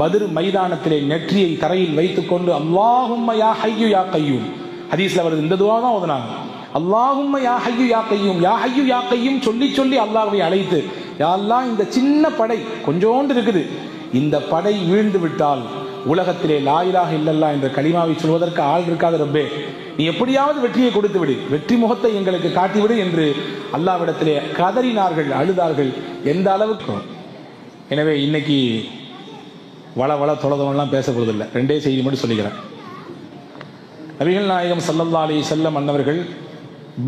பதிர் மைதானத்திலே நெற்றியை தரையில் வைத்துக்கொண்டு அல்லாஹும்ம யா ஹையு யா ஹதீஸ்ல வருது இந்த துவா தான் ஓதுனாங்க. அல்லாஹும் யா ஹையு யா யா ஹையு யா கையும் சொல்லி சொல்லி அல்லாஹுவை அழைத்து யாரெல்லாம் இந்த சின்ன படை கொஞ்சோண்டு இருக்குது. இந்த படை வீழ்ந்து விட்டால் உலகத்திலே லாயிலாக இல்லல்லா என்ற களிமாவை சொல்வதற்கு ஆள் இருக்காத ரப்பே. நீ எப்படியாவது வெற்றியை கொடுத்து விடு. வெற்றி முகத்தை எங்களுக்கு காட்டிவிடு என்று அல்லாவிடத்திலே கதறினார்கள் அழுதார்கள். எந்த அளவுக்கு? எனவே இன்னைக்கு வள வள தொலைதவன்லாம் பேசப்படுறதில்லை ரெண்டே செய்தி மட்டும் சொல்லிக்கிறேன். நபிகள் நாயகம் சல்லல்லா அலி செல்லம் அன்னவர்கள்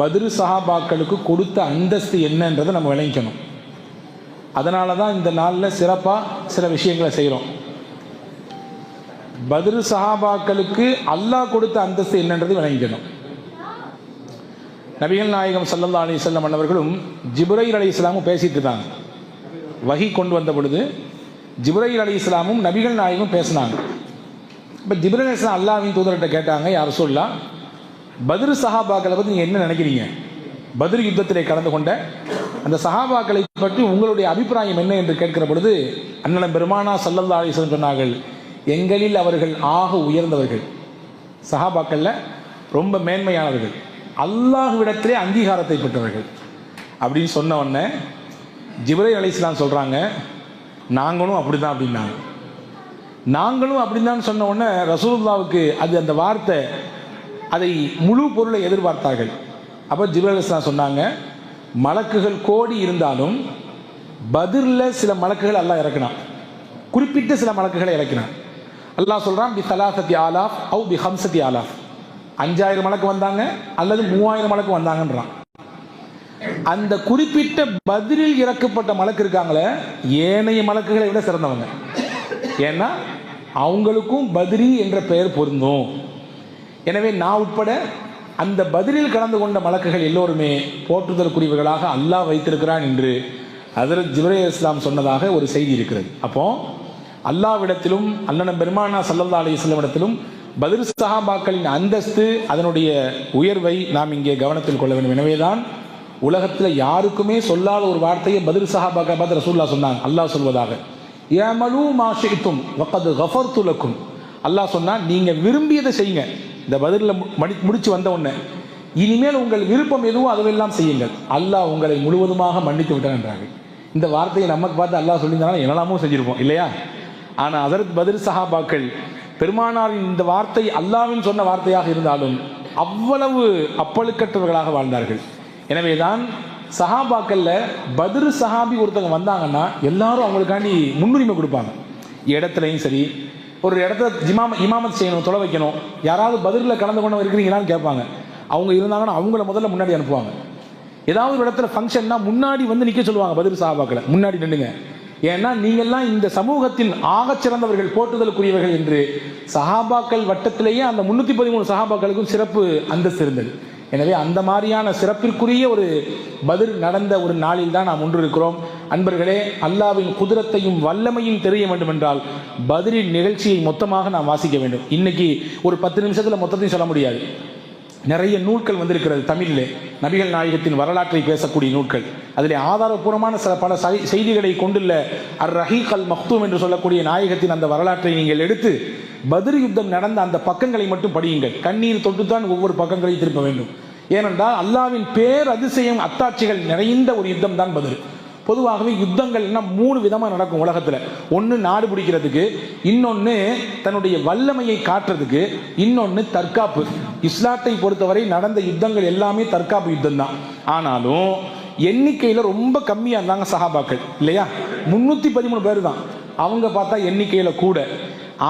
பத்ரு சஹாபாக்களுக்கு கொடுத்த அந்தஸ்து என்னன்றதை நம்ம விளங்கிக்கணும். அதனால தான் இந்த நாளில் சிறப்பாக சில விஷயங்களை செய்கிறோம் பதிரு சஹாபாக்களுக்கு அல்லாஹ் கொடுத்த அந்தஸ்து என்னன்றது விளங்கிக்கணும். நபிகள் நாயகம் சல்லல்லா அலி செல்லம் அன்னவர்களும் ஜிப்ரைல் அலி இஸ்லாமும் பேசிட்டு இருந்தாங்க வகி கொண்டு வந்த பொழுது ஜிப்ரஹில் அலி இஸ்லாமும் நபிகள் நாயகமும் பேசினாங்க. இப்போ ஜிப்ரைல் அலி இஸ்லாம் அல்லாவின் தூதர்கிட்ட கேட்டாங்க யார் சொல்லலாம் பதிரு சஹாபாக்களை பற்றி நீங்கள் என்ன நினைக்கிறீங்க? பதிர் யுத்தத்திலே கலந்து கொண்ட அந்த சஹாபாக்களை பற்றி உங்களுடைய அபிப்பிராயம் என்ன என்று கேட்கிற பொழுது அண்ணன் பெருமானா சல்லல்லா அலிஸ்லம் சொன்னார்கள் எங்களில் அவர்கள் ஆக உயர்ந்தவர்கள். சஹாபாக்களில் ரொம்ப மேன்மையானவர்கள். அல்லாஹுவிடத்திலே அங்கீகாரத்தை பெற்றவர்கள். அப்படின்னு சொன்ன உடனே ஜிப்ரை அலிஸ்லாம் சொல்கிறாங்க நாங்களும் அப்படிதான் அப்படின்னாங்க. நாங்களும் அப்படிதான் சொன்ன உடனே ரசூல்லாவுக்கு அது அந்த வார்த்தை அதை முழு பொருளை எதிர்பார்த்தார்கள். அப்போ ஜிப்ரல் சொன்னாங்க மலக்குகள் கோடி இருந்தாலும் பதிரில் சில மலக்குகள் எல்லாம் இறக்கினான். குறிப்பிட்ட சில மலக்குகளை இறக்கினான். அல்லாஹ் சொல்கிறான் பி சலாசத்தி ஆலாஃப் அவு பி ஹம்சத்தி ஆலாஃப். அஞ்சாயிரம் மலக்கு வந்தாங்க அல்லது மூவாயிரம் மலக்கு வந்தாங்கன்றான். அந்த குறிப்பிட்ட பதிலில் இறக்கப்பட்ட மலக்கு இருக்காங்களே ஏனைய மலக்குகளை விட சிறந்தவங்க. ஏன்னா அவங்களுக்கும் பதிரி என்ற பெயர் பொருந்தும். எனவே நான் உட்பட அந்த பதிலில் கலந்து கொண்ட மலக்குகள் எல்லோருமே போற்றுதலுக்குரியவர்களாக அல்லாஹ் வைத்திருக்கிறான் என்று அதர் ஜிப்ரே இஸ்லாம் சொன்னதாக ஒரு செய்தி இருக்கிறது. அப்போ அல்லாவிடத்திலும் அண்ணன் பெருமானா சல்லல்லா அலி இடத்திலும் பதில் சஹாபாக்களின் அந்தஸ்து அதனுடைய உயர்வை நாம் இங்கே கவனத்தில் கொள்ள வேண்டும். எனவேதான் உலகத்தில் யாருக்குமே சொல்லாத ஒரு வார்த்தையை பதில் சஹாபாக்கா பார்த்து ரசூல்லா சொன்னாங்க. அல்லாஹ் சொல்வதாக. ஏமலு மாஷித்தும் வக்கது கஃபர் துலக்கும் அல்லாஹ் சொன்னால் நீங்கள் விரும்பியதை செய்யுங்க. இந்த பதிலில் மடி முடிச்சு வந்த உடனே இனிமேல் உங்கள் விருப்பம் எதுவோ அதுவெல்லாம் செய்யுங்கள். அல்லாஹ் உங்களை முழுவதுமாக மன்னித்து விட்டான் இந்த வார்த்தையை நமக்கு பார்த்து அல்லாஹ் சொல்லியிருந்தாலும் என்னெல்லாமோ செஞ்சுருப்போம் இல்லையா? ஆனால் அதற்கு பதில் சஹாபாக்கள் பெருமானாரின் இந்த வார்த்தை அல்லாவின் சொன்ன வார்த்தையாக இருந்தாலும் அவ்வளவு அப்பழுக்கற்றவர்களாக வாழ்ந்தார்கள். எனவே தான் சஹாபாக்களில் பதிரு சஹாபி ஒருத்தவங்க வந்தாங்கன்னா எல்லாரும் அவங்களுக்காண்டி முன்னுரிமை கொடுப்பாங்க. இடத்துலையும் சரி ஒரு இடத்துல ஜிமாம இமாமத் செய்யணும் தொலை வைக்கணும். யாராவது பதிலில் கலந்து கொண்டு இருக்கிறீங்களான்னு கேட்பாங்க. அவங்க இருந்தாங்கன்னா அவங்கள முதல்ல முன்னாடி அனுப்புவாங்க. ஏதாவது ஒரு இடத்துல ஃபங்க்ஷன்னா முன்னாடி வந்து நிற்க சொல்லுவாங்க பதில் சாபாக்களை முன்னாடி நின்றுங்க ஏன்னா நீங்கள்லாம் இந்த சமூகத்தின் ஆகச்சிறந்தவர்கள் போட்டுதலுக்குரியவர்கள் போற்றுதலுக்குரியவர்கள் என்று சஹாபாக்கள் வட்டத்திலேயே அந்த முன்னூற்றி பதிமூணு சஹாபாக்களுக்கும் சிறப்பு அந்தஸ்து இருந்தது. எனவே அந்த மாதிரியான சிறப்பிற்குரிய ஒரு பதில் நடந்த ஒரு நாளில் தான் நாம் ஒன்று இருக்கிறோம் அன்பர்களே அல்லாவின் குதிரத்தையும் வல்லமையும் தெரிய வேண்டும் என்றால் பதிலின் நிகழ்ச்சியை மொத்தமாக நாம் வாசிக்க வேண்டும். இன்னைக்கு ஒரு பத்து நிமிஷத்தில் மொத்தத்தையும் சொல்ல முடியாது. நிறைய நூல்கள் வந்திருக்கிறது தமிழிலே. நபிகள் நாயகத்தின் வரலாற்றை பேசக்கூடிய நூல்கள். அதில் ஆதாரபூர்வமான சில பல சை- செய்திகளை கொண்டுள்ள அர் ரஹீக் அல் மக்தூம் என்று சொல்லக்கூடிய நாயகத்தின் அந்த வரலாற்றை நீங்கள் எடுத்து பதிர் யுத்தம் நடந்த அந்த பக்கங்களை மட்டும் படியுங்கள். கண்ணீர் தொட்டுத்தான் ஒவ்வொரு பக்கங்களையும் திருப்ப வேண்டும். ஏனென்றால் அல்லாவின் பேர் அதிசயம் அத்தாட்சிகள் நிறைந்த ஒரு யுத்தம் தான் பதில். பொதுவாகவே யுத்தங்கள் என்ன மூணு விதமாக நடக்கும் உலகத்தில். ஒன்று நாடு பிடிக்கிறதுக்கு இன்னொன்று தன்னுடைய வல்லமையை காட்டுறதுக்கு இன்னொன்று தற்காப்பு. இஸ்லாத்தை பொறுத்தவரை நடந்த யுத்தங்கள் எல்லாமே தற்காப்பு யுத்தம் தான். ஆனாலும் எண்ணிக்கையில் ரொம்ப கம்மியாக இருந்தாங்க சஹாபாக்கள் இல்லையா? முந்நூற்றி பதிமூணு பேர் தான். அவங்க பார்த்தா எண்ணிக்கையில் கூட.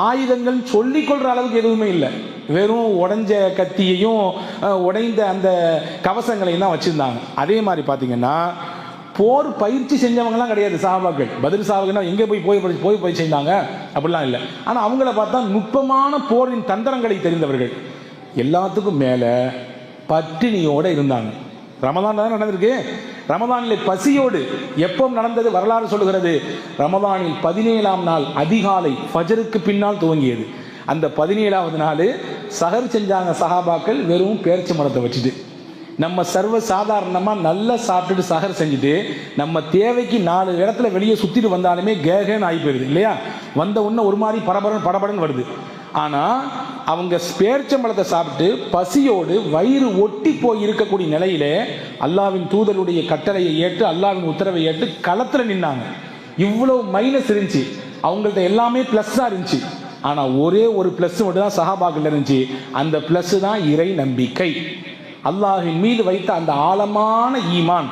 ஆயுதங்கள் சொல்லிக் கொள்ற அளவுக்கு எதுவுமே இல்லை. வெறும் உடைஞ்ச கத்தியையும் உடைந்த அந்த கவசங்களையும் தான் வச்சுருந்தாங்க. அதே மாதிரி பார்த்தீங்கன்னா போர் பயிற்சி செஞ்சவங்கலாம் கிடையாது சாபாக்கள். பதில் சாவுக்குன்னா எங்கே போய் போய் போய் போய் செய்தாங்க? அப்படிலாம் இல்லை. ஆனால் அவங்கள பார்த்தா நுட்பமான போரின் தந்திரங்களை தெரிந்தவர்கள். எல்லாத்துக்கும் மேலே பட்டினியோடு இருந்தாங்க. ரமதான் தான் நடந்திருக்கு. ரமதானிலே பசியோடு எப்போ நடந்தது வரலாறு சொல்லுகிறது. ரமதானில் பதினேழாம் நாள் அதிகாலை ஃபஜருக்கு பின்னால் துவங்கியது. அந்த பதினேழாவது நாள் சகர் செஞ்சாங்க சஹாபாக்கள் வெறும் பேர்ச்சி மரத்தை வச்சுட்டு. நம்ம சர்வ சாதாரணமாக நல்லா சாப்பிட்டுட்டு சகர் செஞ்சுட்டு நம்ம தேவைக்கு நாலு இடத்துல வெளியே சுற்றிட்டு வந்தாலுமே கேகன்னு ஆகி போயிடுது இல்லையா? வந்த உடனே ஒரு மாதிரி பரபரன் படபடன்னு வருது. ஆனால் அவங்க பேர்ச்சம்பழத்தை சாப்பிட்டு பசியோடு வயிறு ஒட்டி போய் இருக்கக்கூடிய நிலையிலே அல்லாவின் தூதருடைய கட்டளையை ஏற்று அல்லாவின் உத்தரவை ஏற்று களத்தில் நின்னாங்க. இவ்வளோ மைனஸ் இருந்துச்சு. அவங்கள்ட்ட எல்லாமே ப்ளஸ்ஸாக இருந்துச்சு. ஆனால் ஒரே ஒரு ப்ளஸ் மட்டும் தான் சஹாபாக்கில் இருந்துச்சு. அந்த ப்ளஸ் தான் இறை நம்பிக்கை. அல்லாஹின் மீது வைத்த அந்த ஆழமான ஈமான்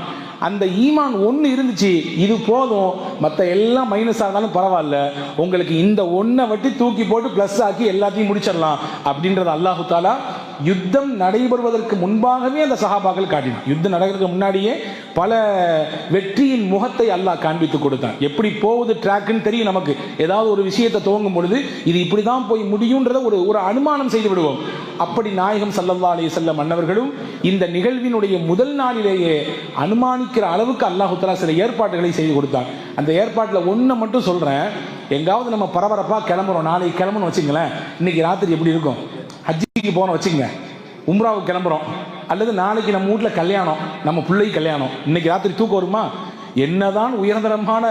அந்த ஈமான் ஒன்று இருந்துச்சு இது போதும். மற்ற எல்லாம் மைனஸ் ஆனாலும் பரவாயில்ல. உங்களுக்கு இந்த ஒன்றை வட்டி தூக்கி போட்டு ப்ளஸ் ஆக்கி எல்லாத்தையும் முடிச்சிடலாம். அப்படின்றது அல்லாஹு தாலா யுத்தம் நடைபெறுவதற்கு முன்பாகவே அந்த சஹாபாக்கள் காட்டினான் யுத்தம் நடக்கிறதுக்கு முன்னாடியே பல வெற்றியின் முகத்தை அல்லாஹ் காண்பித்து கொடுத்தான். எப்படி போகுது ட்ராக்குன்னு தெரியும் நமக்கு. ஏதாவது ஒரு விஷயத்தை துவங்கும் பொழுது இது இப்படி தான் போய் முடியுன்றதை ஒரு ஒரு அனுமானம் செய்து விடுவோம். அப்படி நாயகம் சல்லல்லா அலி செல்ல மன்னவர்களும் இந்த நிகழ்வினுடைய முதல் நாளிலேயே அனுமானிக்கிற அளவுக்கு அல்லாஹுத்தலா சில ஏற்பாடுகளை செய்து கொடுத்தாங்க அந்த ஏற்பாட்டில் ஒன்றை மட்டும் சொல்கிறேன் எங்காவது நம்ம பரபரப்பாக கிளம்புறோம். நாளைக்கு கிளம்புன்னு வச்சுங்களேன். இன்னைக்கு ராத்திரி எப்படி இருக்கும்? ஹஜ்ஜிக்கு போனோம் வச்சுக்கங்க. உம்ராவுக்கு கிளம்புறோம். அல்லது நாளைக்கு நம்ம வீட்டில் கல்யாணம் நம்ம பிள்ளைக்கு கல்யாணம். இன்னைக்கு ராத்திரி தூக்கம் வருமா? என்னதான் உயர்தரமான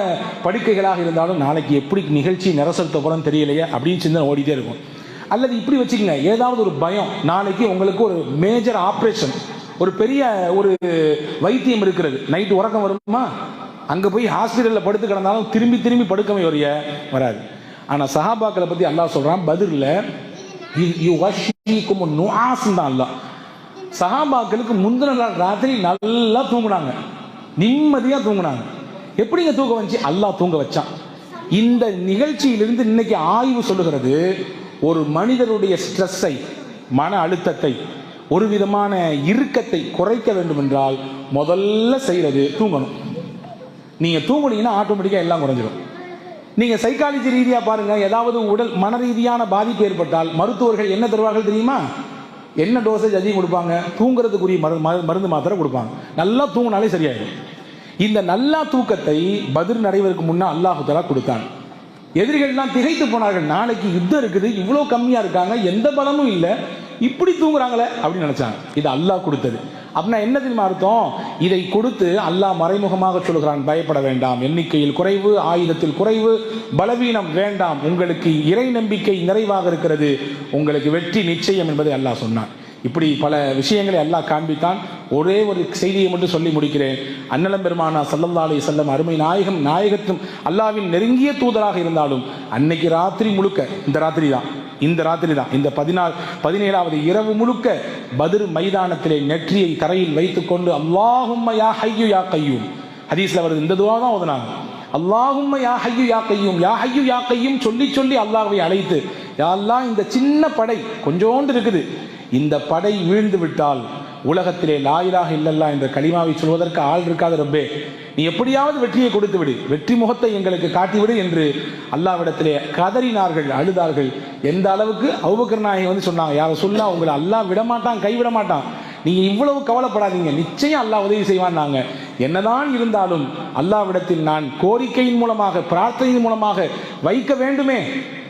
படுக்கைகளாக இருந்தாலும் நாளைக்கு எப்படி நிகழ்ச்சி நிரசல்த்த போகிறோன்னு தெரியலையே அப்படின்னு சிந்தனை ஓடிட்டே இருக்கும். அல்லது இப்படி வச்சுக்கோங்க ஏதாவது ஒரு பயம். நாளைக்கு உங்களுக்கு ஒரு மேஜர் ஆப்ரேஷன் ஒரு பெரிய ஒரு வைத்தியம் இருக்கிறது. நைட்டு உறக்கம் வருமா? அங்கே போய் ஹாஸ்பிட்டலில் படுத்து கிடந்தாலும் திரும்பி திரும்பி படுக்கவே வரைய வராது. ஆனால் சஹாபாக்களை பற்றி அல்லாஹ் சொல்கிறான் பதிலில் யூ வஷீக்கும் தான் அல்லாஹ். சஹாபாக்களுக்கு முந்தின நாள் ராத்திரி நல்லா தூங்குனாங்க. நிம்மதியாக தூங்குனாங்க. எப்படிங்க தூங்க வந்துச்சு? அல்லாஹ் தூங்க வச்சான். இந்த நிகழ்ச்சியிலிருந்து இன்னைக்கு ஆய்வு சொல்லுகிறது ஒரு மனிதருடைய ஸ்ட்ரெஸ்ஸை மன அழுத்தத்தை ஒரு விதமான இறுக்கத்தை குறைக்க வேண்டும் என்றால் முதல்ல செய்கிறது தூங்கணும். நீங்கள் தூங்குனீங்கன்னா ஆட்டோமேட்டிக்காக எல்லாம் குறைஞ்சிடும் நீங்கள் சைக்காலஜி ரீதியாக பாருங்கள் ஏதாவது உடல் மன ரீதியான பாதிப்பு ஏற்பட்டால் மருத்துவர்கள் என்ன தருவார்கள் தெரியுமா? என்ன டோசேஜ் அதிகம் கொடுப்பாங்க? தூங்குறதுக்குரிய மரு மரு- மருந்து மாத்திரை கொடுப்பாங்க. நல்லா தூங்கினாலே சரியாயிடும். இந்த நல்லா தூக்கத்தை பதில் நடைவதற்கு முன்னே அல்லாஹுதலா கொடுத்தான். எதிரிகள்லாம் திகைத்து போனார்கள். நாளைக்கு யுத்தம் இருக்குது இவ்வளோ கம்மியாக இருக்காங்க எந்த பலமும் இல்லை இப்படி தூங்குறாங்களே அப்படின்னு நினச்சாங்க. இது அல்லாஹ் கொடுத்தது. அப்படின்னா என்ன தெரியுமா அர்த்தம்? இதை கொடுத்து அல்லாஹ் மறைமுகமாக சொல்கிறான் பயப்பட வேண்டாம். எண்ணிக்கையில் குறைவு ஆயுதத்தில் குறைவு பலவீனம் வேண்டாம். உங்களுக்கு இறை நம்பிக்கை நிறைவாக இருக்கிறது. உங்களுக்கு வெற்றி நிச்சயம் என்பதை அல்லாஹ் சொன்னான். இப்படி பல விஷயங்களை அல்லாஹ் காண்பித்தான். ஒரே ஒரு செய்தியை மட்டும் சொல்லி முடிக்கிறேன். அன்னலம் பெருமானா சல்லல்லா அலி செல்லம் அருமை நாயகம் நாயகத்தும் அல்லாவின் நெருங்கிய தூதராக இருந்தாலும் அன்னைக்கு ராத்திரி முழுக்க இந்த ராத்திரி தான் இந்த ராத்திரி தான் இந்த பதினாலு பதினேழாவது இரவு முழுக்க பதிர் மைதானத்திலே நெற்றியை தரையில் வைத்துக்கொண்டு அல்லாஹும்ம யா ஹையு யா கையூம். ஹதீஸ்ல வருது இந்த துவா தான் ஓதுனாங்க. அல்லாஹும் யா ஹையு யா கையும். யா ஹையு யா கையும் சொல்லி சொல்லி அல்லாஹுவை அழைத்து யா அல்லாஹ் இந்த சின்ன படை கொஞ்சோண்டு இருக்குது. இந்த படை வீழ்ந்து விட்டால் உலகத்திலே லாயிலாக இல்லல்லா என்ற களிமாவை சொல்வதற்கு ஆள் இருக்காத ரப்பே. நீ எப்படியாவது வெற்றியை கொடுத்து விடு. வெற்றி முகத்தை எங்களுக்கு காட்டிவிடு என்று அல்லாவிடத்திலே கதறினார்கள் அழுதார்கள். எந்த அளவுக்கு அவுபக்கர் நாயகி வந்து சொன்னாங்க யாரை சொல்லா உங்களை அல்லாஹ் விடமாட்டான் கைவிட மாட்டான் நீங்க இவ்வளவு கவலைப்படாதீங்க. நிச்சயம் அல்லாஹ் உதவி செய்வான்னாங்க. என்னதான் இருந்தாலும் அல்லாவிடத்தில் நான் கோரிக்கையின் மூலமாக பிரார்த்தனையின் மூலமாக வைக்க வேண்டுமே.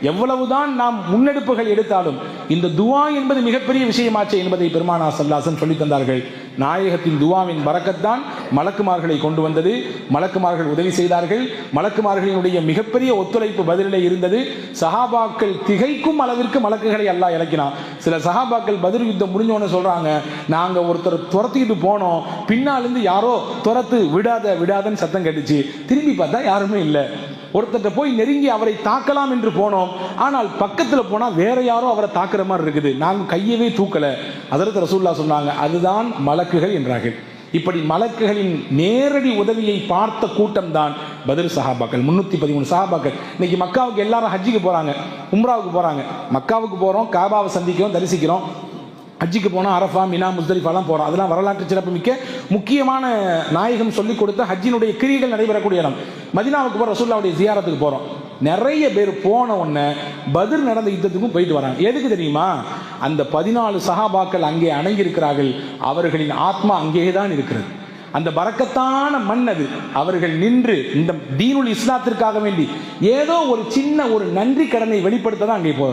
எவ்வளவுதான் நாம் முன்னெடுப்புகள் எடுத்தாலும் இந்த துவா என்பது மிகப்பெரிய விஷயமாச்சே என்பதை பெருமானா சல்லாசன் சொல்லித் தந்தார்கள். நாயகத்தின் துவாவின் பறக்கத்தான் மலக்குமார்களை கொண்டு வந்தது. மலக்குமார்கள் உதவி செய்தார்கள். மலக்குமார்களினுடைய மிகப்பெரிய ஒத்துழைப்பு பதிலிலே இருந்தது. சஹாபாக்கள் திகைக்கும் அளவிற்கு மலக்குகளை அல்லாஹ் இறக்கினான். சில சஹாபாக்கள் பதில் யுத்தம் முடிஞ்சோன்னு சொல்றாங்க. நாங்க ஒருத்தர் துரத்திக்கிட்டு போனோம். பின்னாலிருந்து யாரோ துரத்து விடாத விடாதன்னு சத்தம் கேட்டுச்சு. திரும்பி பார்த்தா யாருமே இல்லை. ஒருத்தர்கிட்ட போய் நெருங்கி அவரை தாக்கலாம் என்று போனோம். ஆனால் பக்கத்தில் போனால் வேற யாரோ அவரை தாக்குற மாதிரி இருக்குது. நாங்கள் கையவே தூக்கலை. அதற்கு ரசூல்லா சொன்னாங்க அதுதான் மலக்குகள் என்றார்கள். இப்படி மலக்குகளின் நேரடி உதவியை பார்த்த கூட்டம் தான் பதில் சஹாபாக்கள். முன்னூத்தி பதிமூணு சஹாபாக்கள். இன்னைக்கு மக்காவுக்கு எல்லாரும் ஹஜ்ஜிக்கு போறாங்க உம்ராவுக்கு போறாங்க. மக்காவுக்கு போறோம் காபாவை சந்திக்கிறோம் தரிசிக்கிறோம். ஹஜ்ஜிக்கு போனால் அரஃபா மினா முஸ்தலிஃபாலாம் போகிறோம் அதெல்லாம் வரலாற்று சிறப்பு மிக்க முக்கியமான நாயகம் சொல்லிக் கொடுத்த ஹஜ்ஜினுடைய கிரியைகள் நடைபெறக்கூடிய இடம். மதினாவுக்கு போகிற ரசூல்லாவுடைய ஜியாரத்துக்கு போகிறோம் நிறைய பேர் போன உடனே பதில் நடந்த யுத்தத்துக்கும் போயிட்டு வராங்க. எதுக்கு தெரியுமா? அந்த பதினாலு சஹாபாக்கள் அங்கே அணங்கியிருக்கிறார்கள் அவர்களின் ஆத்மா அங்கேயே தான் இருக்கிறது. அந்த பறக்கத்தான மண் அது. அவர்கள் நின்று இந்த தீனுல் இஸ்லாத்திற்காக வேண்டி ஏதோ ஒரு சின்ன ஒரு நன்றி கடனை வெளிப்படுத்த தான் அங்கே போ